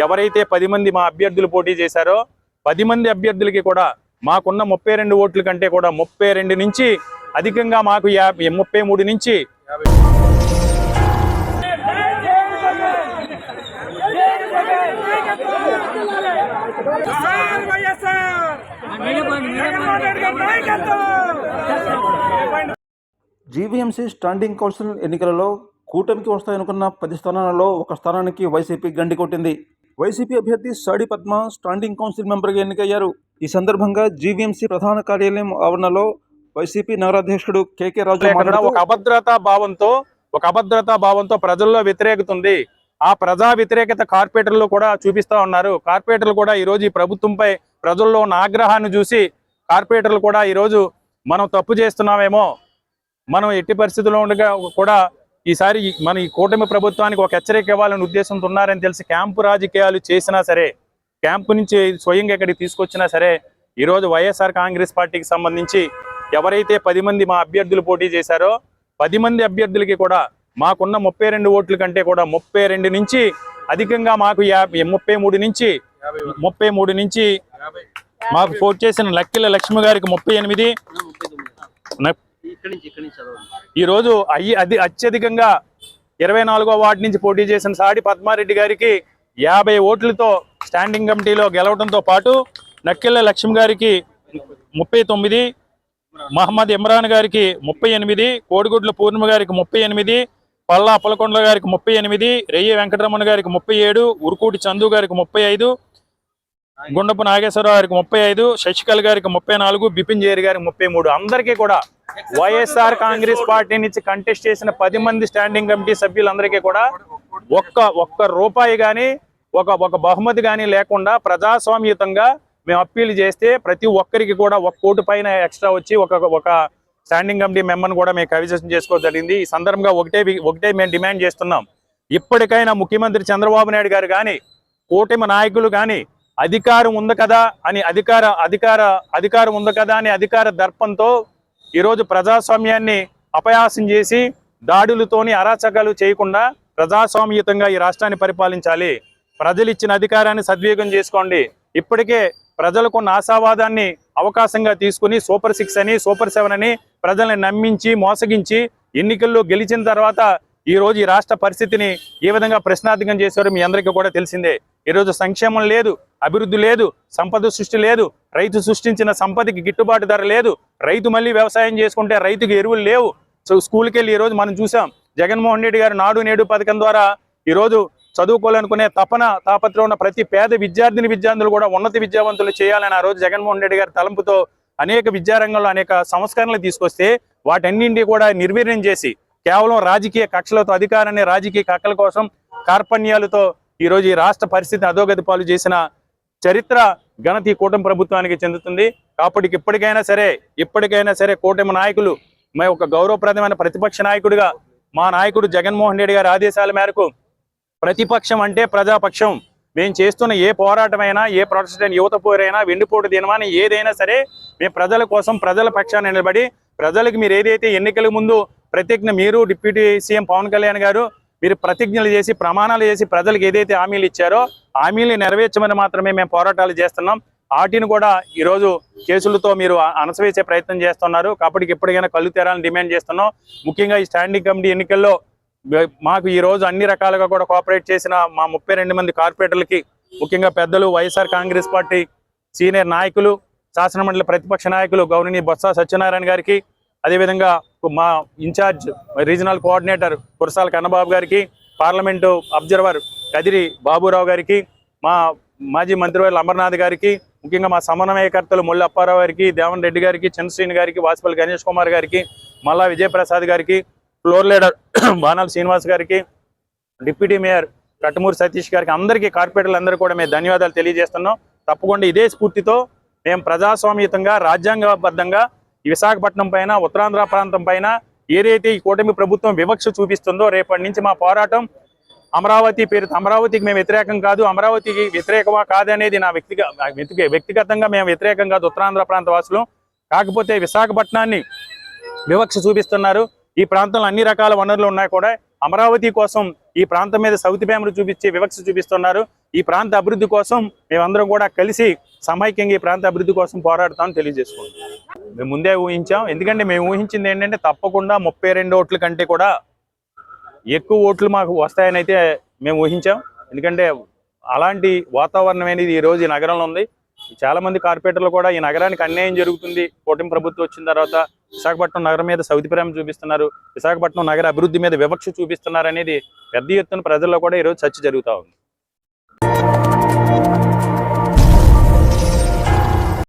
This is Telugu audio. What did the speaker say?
ఎవరైతే పది మంది మా అభ్యర్థులు పోటీ చేశారో పది మంది అభ్యర్థులకి కూడా మాకున్న ముప్పై రెండు ఓట్ల కంటే కూడా ముప్పై రెండు నుంచి అధికంగా మాకు యాభై ముప్పై మూడు నుంచి జీవీఎంసీ స్టాండింగ్ కౌన్సిల్ ఎన్నికలలో కూటమికి వస్తాయనుకున్న పది స్థానాలలో ఒక స్థానానికి వైసీపీ గండి కొట్టింది. వైసీపీ అభ్యర్థి సాడి పద్మ స్టాండింగ్ కౌన్సిల్ మెంబర్గా ఎన్నికయ్యారు. ఈ సందర్భంగా జీవీఎంసీ ప్రధాన కార్యాలయం ఆవరణలో వైసీపీ నగరాధ్యక్షుడు కేకే రాజు ఒక అభద్రతా భావంతో ఒక అభద్రతా భావంతో ప్రజల్లో వ్యతిరేకత ఉంది ఆ ప్రజా వ్యతిరేకత కార్పొరేటర్లు కూడా చూపిస్తా ఉన్నారు. కార్పొరేటర్లు కూడా ఈ రోజు ఈ ప్రభుత్వంపై ప్రజల్లో ఉన్న ఆగ్రహాన్ని చూసి కార్పొరేటర్లు కూడా ఈ రోజు మనం తప్పు చేస్తున్నామేమో మనం ఎట్టి పరిస్థితుల్లో ఉండగా కూడా ఈసారి మన ఈ కూటమి ప్రభుత్వానికి ఒక హెచ్చరిక ఇవ్వాలనే ఉద్దేశంతో ఉన్నారని తెలిసి క్యాంపు రాజకీయాలు చేసినా సరే క్యాంపు నుంచి స్వయంగా ఇక్కడికి తీసుకొచ్చినా సరే ఈ రోజు వైఎస్ఆర్ కాంగ్రెస్ పార్టీకి సంబంధించి ఎవరైతే పది మంది మా అభ్యర్థులు పోటీ చేశారో పది మంది అభ్యర్థులకి కూడా మాకున్న ముప్పై రెండు ఓట్ల కంటే కూడా ముప్పై రెండు నుంచి అధికంగా మాకు యాభై ముప్పై మూడు నుంచి ముప్పై మూడు నుంచి మాకు పోటీ చేసిన లక్కిల లక్ష్మి గారికి ముప్పై ఎనిమిది ఈరోజు ఈ రోజు అయ్యి అది అత్యధికంగా ఇరవై నాలుగో వార్డు నుంచి పోటీ చేసిన సాడి పద్మారెడ్డి గారికి యాభై ఓట్లతో స్టాండింగ్ కమిటీలో గెలవడంతో పాటు నక్కెళ్ళ లక్ష్మి గారికి ముప్పై తొమ్మిది మహమ్మద్ ఇమ్రాన్ గారికి ముప్పై ఎనిమిది కోడిగుడ్ల పూర్ణిమ గారికి ముప్పై ఎనిమిది పల్లా అప్పలకొండల గారికి ముప్పై ఎనిమిది రెయ్యి వెంకటరమణ గారికి ముప్పై ఏడు ఉరుకూటి చందు గారికి ముప్పై ఐదు గుండపు నాగేశ్వరరావు గారికి ముప్పై ఐదు శశికళ గారికి ముప్పై నాలుగు బిపిన్ జేరి గారికి ముప్పై మూడు. అందరికీ కూడా వైఎస్ఆర్ కాంగ్రెస్ పార్టీ నుంచి కంటెస్ట్ చేసిన పది మంది స్టాండింగ్ కమిటీ సభ్యులందరికీ కూడా ఒక్క ఒక్క రూపాయి కానీ ఒక ఒక బహుమతి కానీ లేకుండా ప్రజాస్వామ్యతంగా మేము అప్పీల్ చేస్తే ప్రతి ఒక్కరికి కూడా ఒక కోటి పైన ఎక్స్ట్రా వచ్చి ఒక ఒక స్టాండింగ్ కమిటీ మెంబర్ని కూడా మేము కవిజేషన్ చేసుకోవడం జరిగింది. ఈ సందర్భంగా ఒకటే ఒకటే మేము డిమాండ్ చేస్తున్నాం. ఇప్పటికైనా ముఖ్యమంత్రి చంద్రబాబు నాయుడు గారు కానీ కూటమి నాయకులు కానీ అధికారం ఉంది కదా అని అధికార అధికార అధికారం ఉంది కదా అని అధికార దర్పంతో ఈరోజు ప్రజాస్వామ్యాన్ని అపయాసం చేసి దాడులతోని అరాచకాలు చేయకుండా ప్రజాస్వామ్యతంగా ఈ రాష్ట్రాన్ని పరిపాలించాలి. ప్రజలు ఇచ్చిన అధికారాన్ని సద్వినియోగం చేసుకోండి. ఇప్పటికే ప్రజలకున్న ఆశావాదాన్ని అవకాశంగా తీసుకుని సూపర్ సిక్స్ అని సూపర్ సెవెన్ అని ప్రజల్ని నమ్మించి మోసగించి ఎన్నికల్లో గెలిచిన తర్వాత ఈ రోజు ఈ రాష్ట్ర పరిస్థితిని ఏ విధంగా ప్రశ్నార్థకం చేశారో మీ అందరికీ కూడా తెలిసిందే. ఈరోజు సంక్షేమం లేదు అభివృద్ధి లేదు సంపద సృష్టి లేదు రైతు సృష్టించిన సంపదకి గిట్టుబాటు ధర లేదు రైతు మళ్ళీ వ్యవసాయం చేసుకుంటే రైతుకి ఎరువులు లేవు. సో స్కూల్కి వెళ్ళి ఈరోజు మనం చూసాం జగన్మోహన్ రెడ్డి గారు నాడు నేడు పథకం ద్వారా ఈరోజు చదువుకోవాలనుకునే తపన తాపత్రం ఉన్న ప్రతి పేద విద్యార్థిని విద్యార్థులు కూడా ఉన్నత విద్యావంతులు చేయాలని ఆ రోజు జగన్మోహన్ రెడ్డి గారి తలంపుతో అనేక విద్యారంగంలో అనేక సంస్కరణలు తీసుకొస్తే వాటన్నింటినీ కూడా నిర్వీర్యం చేసి కేవలం రాజకీయ కక్షలతో అధికారాన్ని రాజకీయ కక్షల కోసం కార్పణ్యాలతో ఈరోజు ఈ రాష్ట్ర పరిస్థితిని అధోగతి పాలు చేసిన చరిత్ర ఘనత ఈ కూటమి ప్రభుత్వానికి చెందుతుంది. కాబట్టి ఇప్పటికైనా సరే ఇప్పటికైనా సరే కూటమి నాయకులు మా ఒక గౌరవప్రదమైన ప్రతిపక్ష నాయకుడిగా మా నాయకుడు జగన్మోహన్ రెడ్డి గారి ఆదేశాల మేరకు ప్రతిపక్షం అంటే ప్రజాపక్షం. మేము చేస్తున్న ఏ పోరాటమైనా ఏ ప్రొటెస్ట్ అయినా యువత పోరైనా వెండిపోటు దినమని ఏదైనా సరే మేము ప్రజల కోసం ప్రజల పక్షాన్ని నిలబడి ప్రజలకు మీరు ఏదైతే ఎన్నికల ముందు ప్రతిజ్ఞ మీరు డిప్యూటీ సీఎం పవన్ కళ్యాణ్ గారు మీరు ప్రతిజ్ఞలు చేసి ప్రమాణాలు చేసి ప్రజలకు ఏదైతే హామీలు ఇచ్చారో హామీలు నెరవేర్చమని మాత్రమే మేము పోరాటాలు చేస్తున్నాం. వాటిని కూడా ఈరోజు కేసులతో మీరు అనసవేసే ప్రయత్నం చేస్తున్నారు. కాబట్టి ఎప్పటికైనా కళ్ళు తెరాలని డిమాండ్ చేస్తున్నాం. ముఖ్యంగా ఈ స్టాండింగ్ కమిటీ ఎన్నికల్లో మాకు ఈరోజు అన్ని రకాలుగా కూడా కోఆపరేట్ చేసిన మా ముప్పై రెండు మంది కార్పొరేటర్లకి ముఖ్యంగా పెద్దలు వైఎస్ఆర్ కాంగ్రెస్ పార్టీ సీనియర్ నాయకులు శాసనమండలి ప్రతిపక్ష నాయకులు గౌరవనీయ బొత్స సత్యనారాయణ గారికి అదేవిధంగా మా in charge regional coordinator Kurasala Kannababu గారికి పార్లమెంటు అబ్జర్వర్ కదిరి బాబురావు గారికి మా మాజీ మంత్రివర్యులు అమర్నాథ్ గారికి ముఖ్యంగా మా సమన్వయకర్తలు ముళ్ళ అప్పారావు గారికి దేవన్ రెడ్డి గారికి చంద్రశ్రీని గారికి వాసుపల్లి గణేష్ కుమార్ గారికి మల్లా విజయప్రసాద్ గారికి ఫ్లోర్ లీడర్ బాణాల శ్రీనివాస్ గారికి డిప్యూటీ మేయర్ కట్టుమూరి సతీష్ గారికి అందరికీ కార్పొరేటర్లు అందరూ కూడా మేము ధన్యవాదాలు తెలియజేస్తున్నాం. తప్పకుండా ఇదే స్ఫూర్తితో మేము ప్రజాస్వామ్యతంగా రాజ్యాంగబద్ధంగా ఈ విశాఖపట్నం పైన ఉత్తరాంధ్ర ప్రాంతం పైన ఏదైతే ఈ కూటమి ప్రభుత్వం వివక్ష చూపిస్తుందో రేపటి నుంచి మా పోరాటం అమరావతి పేరుతో అమరావతికి మేము వ్యతిరేకం కాదు అమరావతికి వ్యతిరేకమా కాదనేది నా వ్యక్తిగత వ్యక్తిగతంగా మేము వ్యతిరేకం కాదు ఉత్తరాంధ్ర ప్రాంత వాసులు. కాకపోతే విశాఖపట్నాన్ని వివక్ష చూపిస్తున్నారు. ఈ ప్రాంతంలో అన్ని రకాల వనరులు ఉన్నాయి కూడా అమరావతి కోసం ఈ ప్రాంతం మీద సౌతి ప్రేమను చూపించి వివక్ష చూపిస్తున్నారు. ఈ ప్రాంత అభివృద్ధి కోసం మేమందరం కూడా కలిసి సమైక్యంగా ఈ ప్రాంత అభివృద్ధి కోసం పోరాడతామని తెలియజేసుకుంటాం మేము ముందే ఊహించాం. ఎందుకంటే మేము ఊహించింది ఏంటంటే తప్పకుండా ముప్పై రెండు ఓట్ల కంటే కూడా ఎక్కువ ఓట్లు మాకు వస్తాయని అయితే మేము ఊహించాం. ఎందుకంటే అలాంటి వాతావరణం అనేది ఈ రోజు ఈ నగరంలో ఉంది. చాలా మంది కార్పొరేటర్లు కూడా ఈ నగరానికి అన్యాయం జరుగుతుంది. కూటమి ప్రభుత్వం వచ్చిన తర్వాత విశాఖపట్నం నగరం మీద సౌతి ప్రేమ చూపిస్తున్నారు. విశాఖపట్నం నగర అభివృద్ధి మీద వివక్ష చూపిస్తున్నారు అనేది పెద్ద ఎత్తున ప్రజల్లో కూడా ఈరోజు చర్చ జరుగుతూ ఉంది.